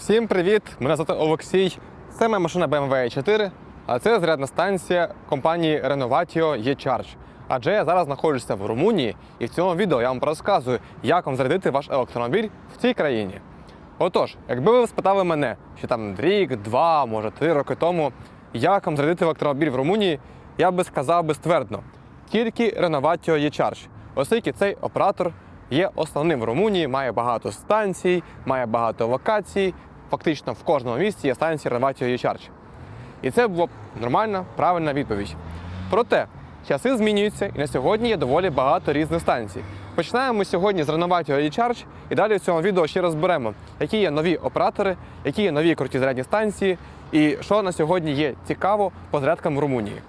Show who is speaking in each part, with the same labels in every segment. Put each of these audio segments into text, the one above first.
Speaker 1: Всім привіт! Мене звати Олексій. Це моя машина BMW 4, а це зарядна станція компанії Renovatio E-Charge. Адже я зараз знаходжуся в Румунії, і в цьому відео я вам розказую, як вам зарядити ваш електромобіль в цій країні. Отож, якби ви спитали мене, що там рік, два, може три роки тому, як вам зарядити електромобіль в Румунії, я би сказав би ствердно, тільки Renovatio E-Charge, оскільки цей оператор є основним в Румунії, має багато станцій, має багато локацій. Фактично в кожному місті є станція Renovatio E-Charge. І це була б нормальна, правильна відповідь. Проте часи змінюються, і на сьогодні є доволі багато різних станцій. Починаємо ми сьогодні з Renovatio E-Charge, і далі в цьому відео ще розберемо, які є нові оператори, які є нові круті зарядні станції, і що на сьогодні є цікаво по зарядкам в Румунії.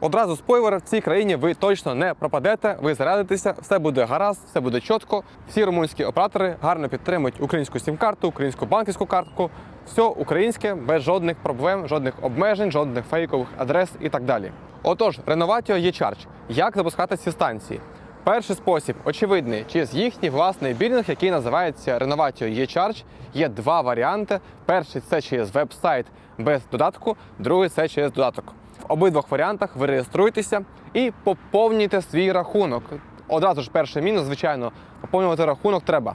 Speaker 1: Одразу спойлер, в цій країні ви точно не пропадете, ви зарядитеся, все буде гаразд, все буде чітко. Всі румунські оператори гарно підтримують українську сім-карту, українську банківську картку. Все українське, без жодних проблем, жодних обмежень, жодних фейкових адрес і так далі. Отож, Renovatio E-Charge. Як запускати ці станції? Перший спосіб очевидний, через їхній власний білінг, який називається Renovatio E-Charge. Є два варіанти. Перший це через веб-сайт без додатку, другий це через додаток. Обидвох варіантах ви реєструєтеся і поповнюєте свій рахунок. Одразу ж перший мінус, звичайно, поповнювати рахунок треба.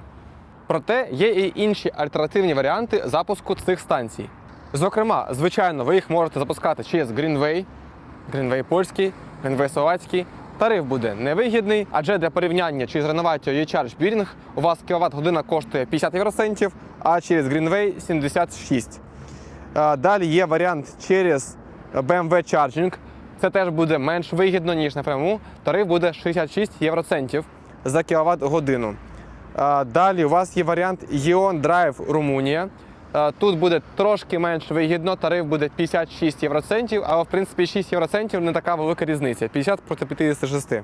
Speaker 1: Проте є і інші альтернативні варіанти запуску цих станцій. Зокрема, звичайно, ви їх можете запускати через Greenway, Greenway польський, Greenway словацький. Тариф буде невигідний, адже для порівняння через Renovatio E-Charge Billing у вас кіловат година коштує 50 євроцентів, а через Greenway 76. Е, Далі є варіант через BMW Charging. Це теж буде менш вигідно, ніж напряму. Тариф буде 66 євроцентів за кіловат годину. Далі у вас є варіант Ion Drive Румунія. Тут буде трошки менш вигідно, тариф буде 56 євроцентів, але в принципі 6 євроцентів не така велика різниця 50 проти 56. Е,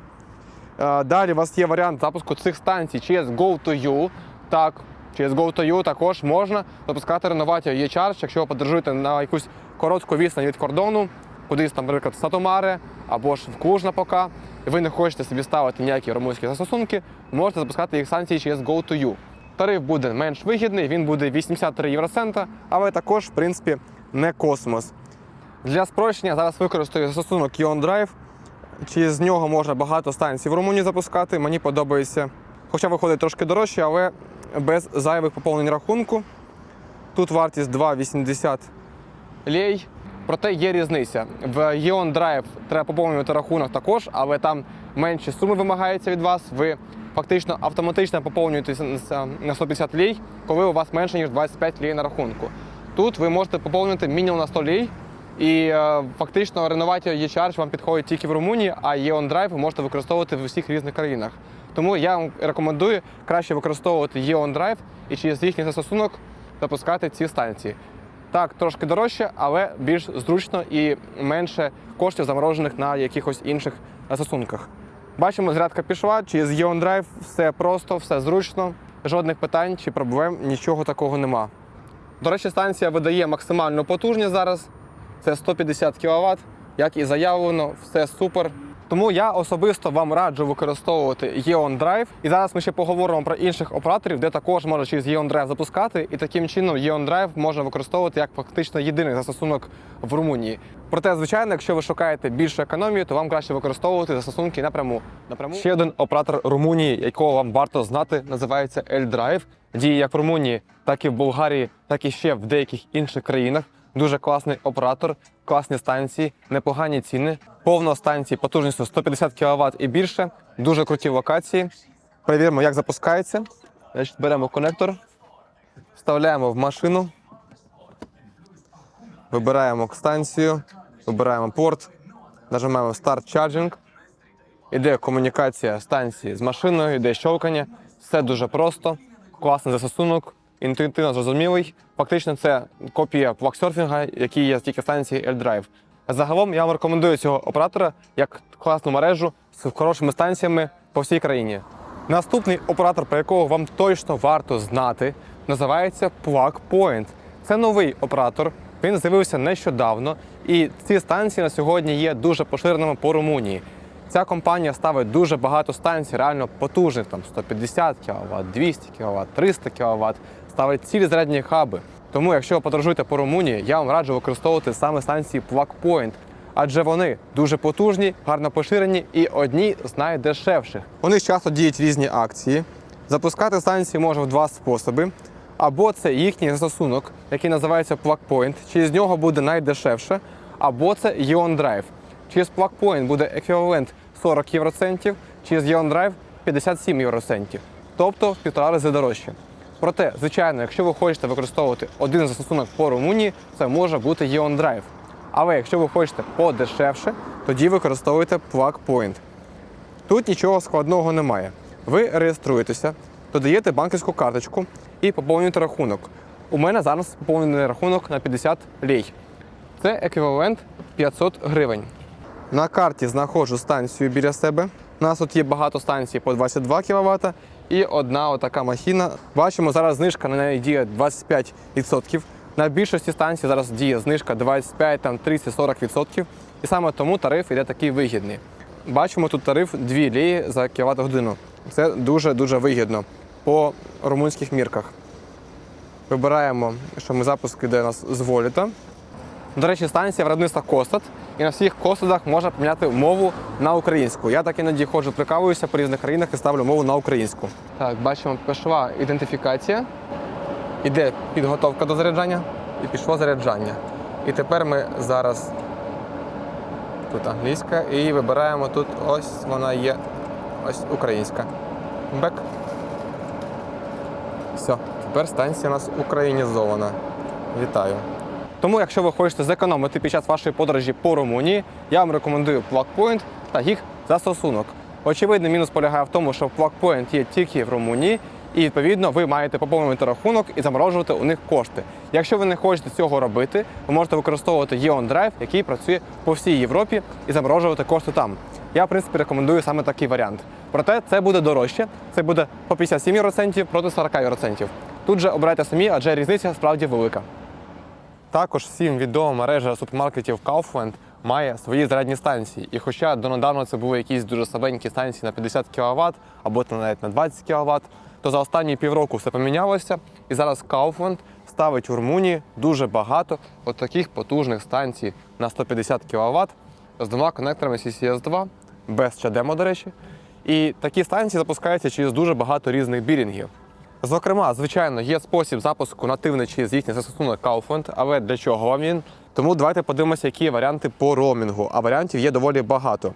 Speaker 1: Далі у вас є варіант запуску цих станцій через Go2U. Так, через Go2U також можна запускати Renovatio E-Charge, якщо ви подорожуєте на якусь коротку відстань від кордону, кудись там, наприклад, в Сатомаре або ж в Клуж-Напока, і ви не хочете собі ставити ніякі румунські застосунки, можете запускати їх станції через Go2U. Тариф буде менш вигідний, він буде 83 євроцента, але також, в принципі, не космос. Для спрощення зараз використаю застосунок Ion Drive. Через нього можна багато станцій в Румунії запускати. Мені подобається. Хоча виходить трошки дорожче, але без зайвих поповнень рахунку. Тут вартість 2,80 лей. Проте є різниця. В Ion Drive треба поповнювати рахунок також, але там менші суми вимагаються від вас. Ви фактично автоматично поповнюєтеся на 150 лей, коли у вас менше ніж 25 лей на рахунку. Тут ви можете поповнити мінімум на 100 лей, і е, фактично Renovatio E-Charge вам підходить тільки в Румунії, а Drive ви можете використовувати в усіх різних країнах. Тому я вам рекомендую краще використовувати Drive і через їхній застосунок запускати ці станції. Так, трошки дорожче, але більш зручно і менше коштів заморожених на якихось інших застосунках. Бачимо, зарядка пішла, через Drive все просто, все зручно, жодних питань чи проблем, нічого такого нема. До речі, станція видає максимальну потужність зараз. Це 150 кВт, як і заявлено, все супер. Тому я особисто вам раджу використовувати Eon Drive. І зараз ми ще поговоримо про інших операторів, де також можна через Eon Drive запускати. І таким чином Eon Drive можна використовувати як фактично єдиний застосунок в Румунії. Проте, звичайно, якщо ви шукаєте більшу економію, то вам краще використовувати застосунки напряму. напряму. Ще один оператор Румунії, якого вам варто знати, називається L-Drive. Діє як в Румунії, так і в Болгарії, так і ще в деяких інших країнах. Дуже класний оператор, класні станції, непогані ціни. Повно станції потужністю 150 кВт і більше. Дуже круті локації. Перевіримо, як запускається. Значить, беремо конектор, вставляємо в машину, вибираємо станцію, вибираємо порт, нажимаємо Start Charging. Іде комунікація станції з машиною, йде щовкання. Все дуже просто, класний застосунок, інтуїтивно зрозумілий. Фактично, це копія ваксерфінга, який є тільки станції L-Drive. Загалом я вам рекомендую цього оператора як класну мережу з хорошими станціями по всій країні. Наступний оператор, про якого вам точно варто знати, називається Plug Point. Це новий оператор. Він з'явився нещодавно, і ці станції на сьогодні є дуже поширеними по Румунії. Ця компанія ставить дуже багато станцій, реально потужних, там 150 кВт, 200 кВт, 300 кВт, ставить цілі зарядні хаби. Тому, якщо ви подорожуєте по Румунії, я вам раджу використовувати саме станції Plug Point, адже вони дуже потужні, гарно поширені і одні з найдешевших. У них часто діють різні акції. Запускати станції можна в два способи. Або це їхній застосунок, який називається Plug Point, через нього буде найдешевше, або це Ion Drive. Через Plug Point буде еквівалент 40 євроцентів, через Drive 57 євроцентів, тобто в півтора рази дорожче. Проте, звичайно, якщо ви хочете використовувати один застосунок по Румунії, це може бути Ion Drive. Але якщо ви хочете подешевше, тоді використовуйте Plug Point. Тут нічого складного немає. Ви реєструєтеся, додаєте банківську карточку і поповнюєте рахунок. У мене зараз поповнений рахунок на 50 лей. Це еквівалент 500 гривень. На карті знаходжу станцію біля себе. У нас тут є багато станцій по 22 кВт і одна отака махіна. Бачимо, зараз знижка на неї діє 25%. На більшості станцій зараз діє знижка 25, там 30-40%. І саме тому тариф іде такий вигідний. Бачимо тут тариф 2 лії за кВт годину. Це дуже-дуже вигідно по румунських мірках. Вибираємо, що ми запуск іде у нас з Воліта. До речі, станція виробництва Костат, і на всіх костадах можна поміняти мову на українську. Я так іноді ходжу, прикавуюся по різних країнах і ставлю мову на українську. Так, бачимо, пішла ідентифікація, іде підготовка до заряджання і пішло заряджання. І тепер ми зараз тут англійська і вибираємо тут ось вона є ось українська. Бек. Все, тепер станція у нас українізована. Вітаю. Тому, якщо ви хочете зекономити під час вашої подорожі по Румунії, я вам рекомендую PlugPoint та їх застосунок. Очевидний мінус полягає в тому, що PlugPoint є тільки в Румунії, і відповідно ви маєте поповнювати рахунок і заморожувати у них кошти. Якщо ви не хочете цього робити, ви можете використовувати Drive, який працює по всій Європі, і заморожувати кошти там. Я, в принципі, рекомендую саме такий варіант. Проте це буде дорожче, це буде по 57 євроцентів проти 40 євроцентів. Тут же обирайте самі, адже різниця справді велика. Також всім відома мережа супермаркетів Kaufland має свої зарядні станції. І хоча донедавна це були якісь дуже слабенькі станції на 50 кВт або навіть на 20 кВт, то за останні півроку все помінялося. І зараз Kaufland ставить в Румунії дуже багато от таких потужних станцій на 150 кВт з двома конекторами CCS2, без чадемо, до речі. І такі станції запускаються через дуже багато різних білінгів. Зокрема, звичайно, є спосіб запуску нативний через їхній застосунок Kaufland, але для чого вам він? Тому давайте подивимося, які є варіанти по роумінгу. А варіантів є доволі багато.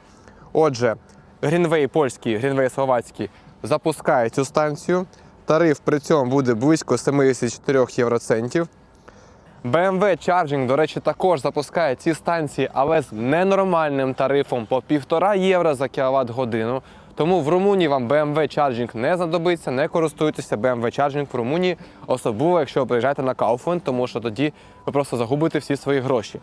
Speaker 1: Отже, Greenway польський, Greenway словацький запускає цю станцію. Тариф при цьому буде близько 74 євроцентів. BMW Charging, до речі, також запускає ці станції, але з ненормальним тарифом по 1,5 євро за кіловат годину. Тому в Румунії вам BMW Charging не знадобиться, не користуйтеся BMW Charging в Румунії, особливо якщо ви приїжджаєте на Kaufland, тому що тоді ви просто загубите всі свої гроші.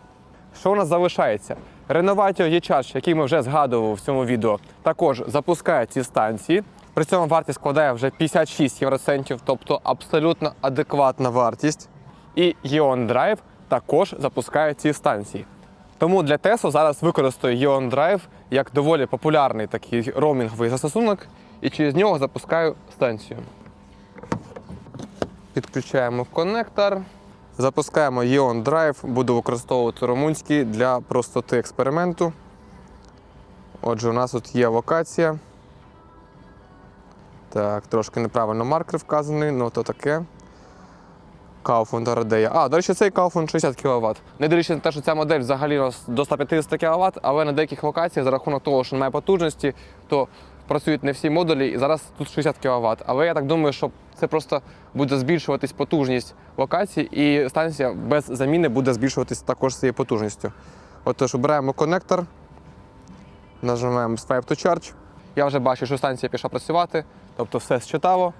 Speaker 1: Що у нас залишається? Renovatio E-Charge, який ми вже згадували в цьому відео, також запускає ці станції. При цьому вартість складає вже 56 євроцентів, тобто абсолютно адекватна вартість. І Ion Drive також запускає ці станції. Тому для Тесо зараз використаю Ion Drive як доволі популярний такий роумінговий застосунок, і через нього запускаю станцію. Підключаємо коннектор. Запускаємо Ion Drive, буду використовувати румунський для простоти експерименту. Отже, у нас тут є локація. Так, трошки неправильно маркер вказаний, ну то таке. Kaufland Радея. А, до речі, цей Kaufland 60 кВт. Не дивлячись на те, що ця модель взагалі до 150 кВт, але на деяких локаціях за рахунок того, що немає потужності, то працюють не всі модулі, і зараз тут 60 кВт. Але я так думаю, що це просто буде збільшуватись потужність локацій, і станція без заміни буде збільшуватись також цією потужністю. Отож, обираємо коннектор, нажимаємо Swipe to Charge. Я вже бачу, що станція пішла працювати, тобто все считаво,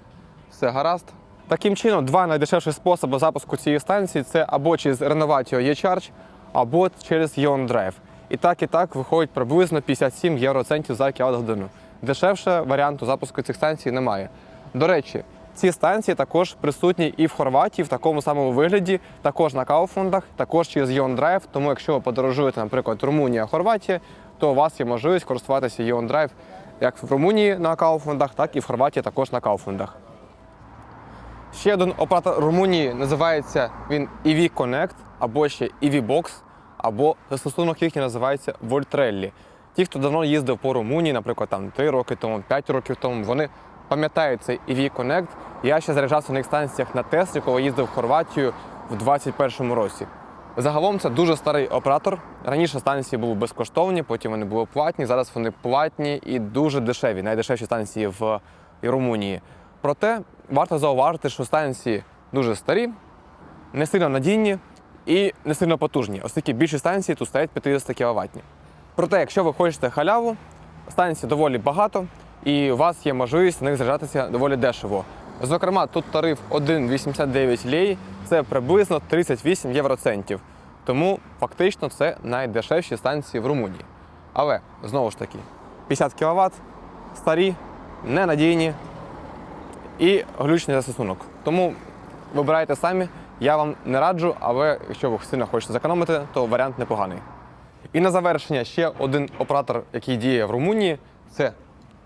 Speaker 1: все гаразд. Таким чином, два найдешевші способи запуску цієї станції це або через Renovatio E-Charge, або через Ion Drive. І так, і так виходить приблизно 57 євроцентів за кіловат годину. Дешевше варіанту запуску цих станцій немає. До речі, ці станції також присутні і в Хорватії в такому самому вигляді, також на Кауфундах, також через Ion Drive. Тому якщо ви подорожуєте, наприклад, Румунія, Хорватія, то у вас є можливість користуватися Ion Drive як в Румунії на Кауфундах, так і в Хорватії також на Кауфундах. Ще один оператор Румунії називається він EV Connect, або ще EV Box, або застосунок їхній називається Voltrelli. Ті, хто давно їздив по Румунії, наприклад, там 3 роки тому, 5 років тому, вони пам'ятають цей EV Connect. Я ще заряджався на їх станціях на Теслі, коли їздив в Хорватію в 2021 році. Загалом це дуже старий оператор. Раніше станції були безкоштовні, потім вони були платні. Зараз вони платні і дуже дешеві, найдешевші станції в Румунії. Проте варто зауважити, що станції дуже старі, не сильно надійні і не сильно потужні, оскільки більші станції тут стоять 50 кВт. Проте, якщо ви хочете халяву, станцій доволі багато, і у вас є можливість на них заряджатися доволі дешево. Зокрема, тут тариф 1,89 лей, це приблизно 38 євроцентів. Тому фактично це найдешевші станції в Румунії. Але знову ж таки, 50 кВт, старі, ненадійні і глючний застосунок. Тому вибирайте самі. Я вам не раджу, але якщо ви сильно хочете зекономити, то варіант непоганий. І на завершення ще один оператор, який діє в Румунії, це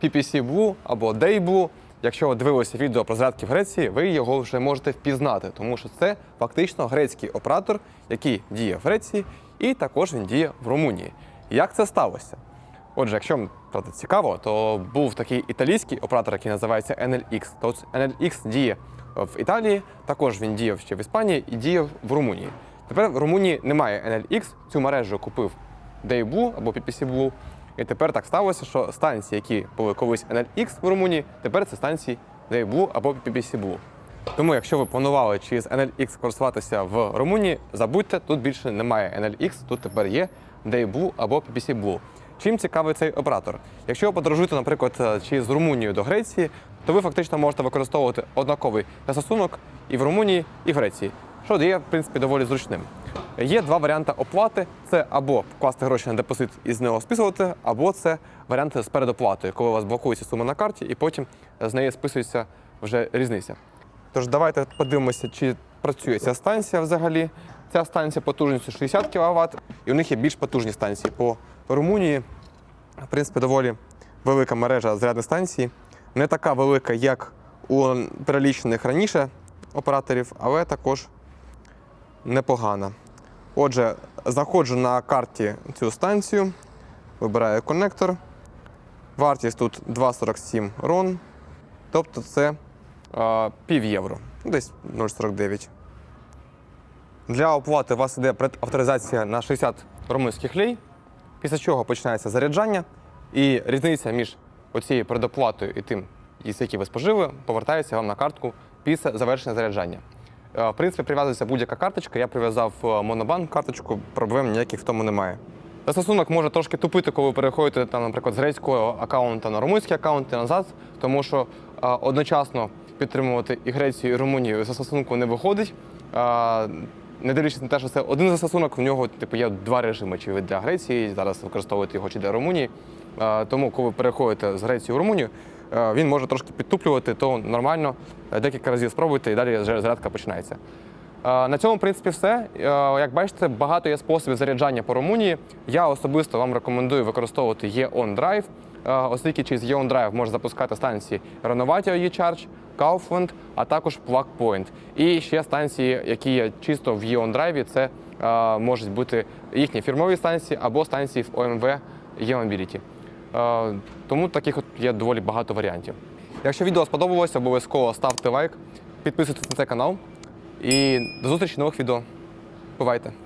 Speaker 1: PPC Blue або Day Blue. Якщо ви дивилися відео про зарядки в Греції, ви його вже можете впізнати, тому що це фактично грецький оператор, який діє в Греції, і також він діє в Румунії. Як це сталося? Отже, якщо вам правда, цікаво, то був такий італійський оператор, який називається NLX. То NLX діє в Італії, також він діяв ще в Іспанії і діяв в Румунії. Тепер в Румунії немає NLX, цю мережу купив Dayblue або PPC Blue. І тепер так сталося, що станції, які були колись NLX в Румунії, тепер це станції Dayblue або PPC Blue. Тому, якщо ви планували через NLX користуватися в Румунії, забудьте, тут більше немає NLX, тут тепер є Dayblue або PPC Blue. Чим цікавий цей оператор? Якщо ви подорожуєте, наприклад, е, через Румунію до Греції, то ви фактично можете використовувати однаковий застосунок і в Румунії, і в Греції, що є, в принципі, доволі зручним. Є два варіанти оплати: це або вкласти гроші на депозит і з нього списувати, або це варіанти з передоплатою, коли у вас блокується сума на карті, і потім з неї списується вже різниця. Тож давайте подивимося, чи працює ця станція взагалі. Ця станція потужністю 60 кВт, і у них є більш потужні станції. По Румунії, в принципі, доволі велика мережа зарядних станцій. Не така велика, як у перелічених раніше операторів, але також непогана. Отже, знаходжу на карті цю станцію, вибираю коннектор. Вартість тут 2,47 рон, тобто це а, пів євро, десь 0,49. Для оплати у вас йде предавторизація на 60 румунських лей, після чого починається заряджання, і різниця між оцією предоплатою і тим, які ви спожили, повертається вам на картку після завершення заряджання. Е, В принципі, прив'язується будь-яка карточка. Я прив'язав е, Monobank карточку, проблем ніяких в тому немає. Застосунок може трошки тупити, коли ви переходите, там, наприклад, з грецького аккаунта на румунський аккаунт і назад, тому що е, одночасно підтримувати і Грецію, і Румунію застосунку не виходить. Е, Не дивлячись на те, що це один застосунок, в нього типу, є два режими: чи ви для Греції, зараз використовуєте його, чи для Румунії. Е, Тому, коли ви переходите з Греції в Румунію, е, він може трошки підтуплювати, то нормально. Е, Декілька разів спробуйте, і далі вже зарядка починається. На цьому, в принципі, все. Як бачите, багато є способів заряджання по Румунії. Я особисто вам рекомендую використовувати E-On оскільки через E-On Drive можна запускати станції Renovatio E-Charge, Kaufland, а також Plug Point. І ще станції, які є чисто в E-On Drive, це е, можуть бути їхні фірмові станції або станції в OMV E-Mobility. Е, Тому таких от є доволі багато варіантів. Якщо відео сподобалося, обов'язково ставте лайк, підписуйтесь на цей канал і до зустрічі в нових відео. Бувайте!